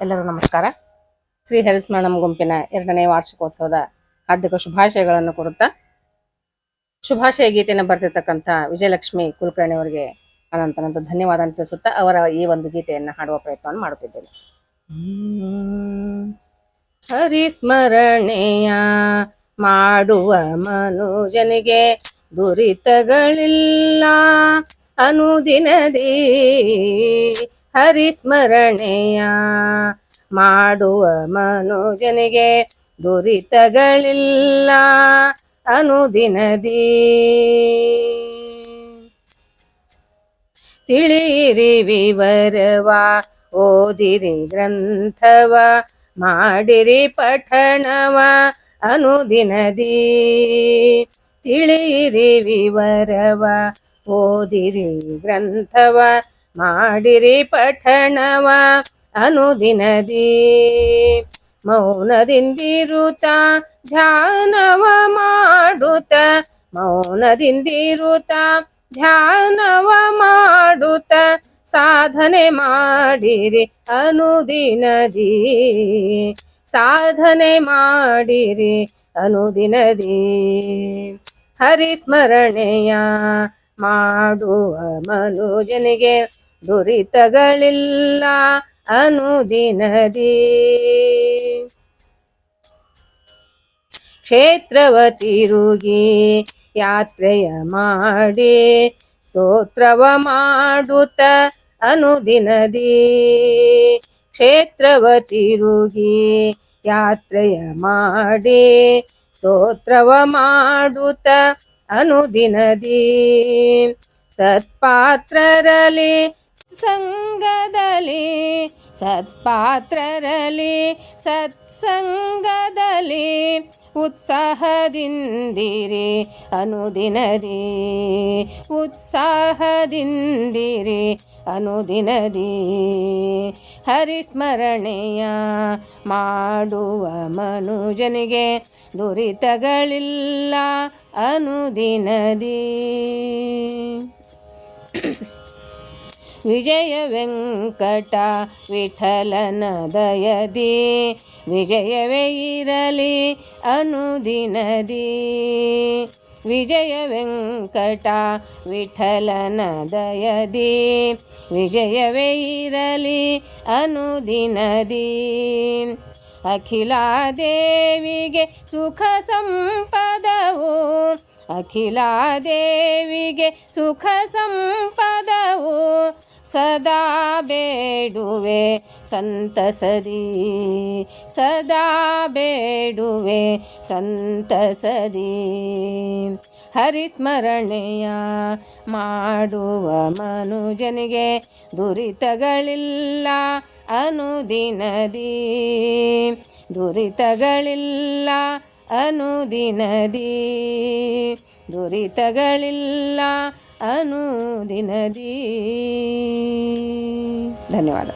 ಎಲ್ಲರೂ ನಮಸ್ಕಾರ ಶ್ರೀ ಹರಿಸ್ಮರಣಂ ಗುಂಪಿನ ಎರಡನೇ ವಾರ್ಷಿಕೋತ್ಸವದ ಹಾರ್ದಿಕ ಶುಭಾಶಯಗಳನ್ನು ಕೋರುತ್ತಾ ಶುಭಾಶಯ ಗೀತೆಯನ್ನು ಬರ್ತಿರ್ತಕ್ಕಂಥ ವಿಜಯಲಕ್ಷ್ಮಿ ಕುಲಕರ್ಣಿ ಅವರಿಗೆ ಅನಂತನಂತ ಧನ್ಯವಾದ ತಿಳಿಸುತ್ತಾ, ಅವರ ಈ ಒಂದು ಗೀತೆಯನ್ನು ಹಾಡುವ ಪ್ರಯತ್ನವನ್ನು ಮಾಡುತ್ತಿದ್ದೇನೆ. ಹರಿಸ್ಮರಣೆಯ ಮಾಡುವ ಮನುಜನಿಗೆ ದುರಿತಗಳಿಲ್ಲ, ಅನುದಿನದೇ ಹರಿಸ್ಮರಣೆಯ ಮಾಡುವ ಮನುಜನಿಗೆ ದುರಿತಗಳಿಲ್ಲ ಅನುದಿನದಿ. ತಿಳಿಯಿರಿ ವಿವರವ, ಓದಿರಿ ಗ್ರಂಥವ, ಮಾಡಿರಿ ಪಠಣವ ಅನುದಿನದಿ. ತಿಳಿಯಿರಿ ವಿವರವ, ಓದಿರಿ ಗ್ರಂಥವ ಮಾಡಿರಿ ಪಠಣವ ಅನುದಿನದಿ. ಮೌನದಿಂದಿರುತ್ತ ಧ್ಯಾನವ ಮಾಡುತ್ತ. ಮೌನದಿಂದಿರುತ್ತ ಧ್ಯಾನವ ಮಾಡುತ್ತ. ಸಾಧನೆ ಮಾಡಿರಿ ಅನುದಿನದಿ. ಸಾಧನೆ ಮಾಡಿರಿ ಅನುದಿನದಿ. ಹರಿಸ್ಮರಣೆಯ ಮಾಡುವ ಮನುಜನಿಗೆ ದುರಿತಗಳಿಲ್ಲ ಅನುದಿನದಿ. ಕ್ಷೇತ್ರವ ತಿರುಗಿ ಯಾತ್ರೆಯ ಮಾಡಿ ಸ್ತೋತ್ರವ ಮಾಡುತ್ತ ಅನುದಿನದಿ. ಕ್ಷೇತ್ರವ ತಿರುಗಿ ಯಾತ್ರೆಯ ಮಾಡಿ ಸ್ತೋತ್ರವ ಮಾಡುತ್ತ ಅನುದಿನದಿ ಸತ್ಪಾತ್ರರಲಿ ಸಂಗದಲಿ ಸತ್ಪಾತ್ರರಲಿ ಸತ್ಸಂಗದಲ್ಲಿ ಉತ್ಸಾಹದಿಂದಿರಿ ಅನುದಿನದಿ ಉತ್ಸಾಹದಿಂದಿರಿ ಅನುದಿನದಿ. ಹರಿಸ್ಮರಣೆಯ ಮಾಡುವ ಮನುಜನಿಗೆ ದುರಿತಗಳಿಲ್ಲ. ಅನುದಿನದಿ. ವಿಜಯ ವೆಂಕಟ ವಿಠಲನ ದಯದಿ ವಿಜಯವೇ ಇರಲಿ ಅನುದಿನದಿ. ವಿಜಯ ವೆಂಕಟ ವಿಠಲನ ದಯದಿ ವಿಜಯವೇ ಇರಲಿ ಅನುದಿನದಿ. ಅಖಿಲಾದೇವಿಗೆ ಸುಖ ಸಂಪದವು ಅಖಿಲಾದೇವಿಗೆ ಸುಖ ಸಂಪದವು ಸದಾ ಬೇಡುವೆ, ಸಂತಸದಿ. ಸದಾ ಬೇಡುವೆ, ಸಂತಸದಿ. ಹರಿಸ್ಮರಣೆಯ ಮಾಡುವ ಮನುಜನಿಗೆ ದುರಿತಗಳಿಲ್ಲ ಅನುದಿನದಿ. ದುರಿತಗಳಿಲ್ಲ ಅನುದಿನದಿ. ದುರಿತಗಳಿಲ್ಲ ಅನುದಿನದಿ. ಧನ್ಯವಾದ.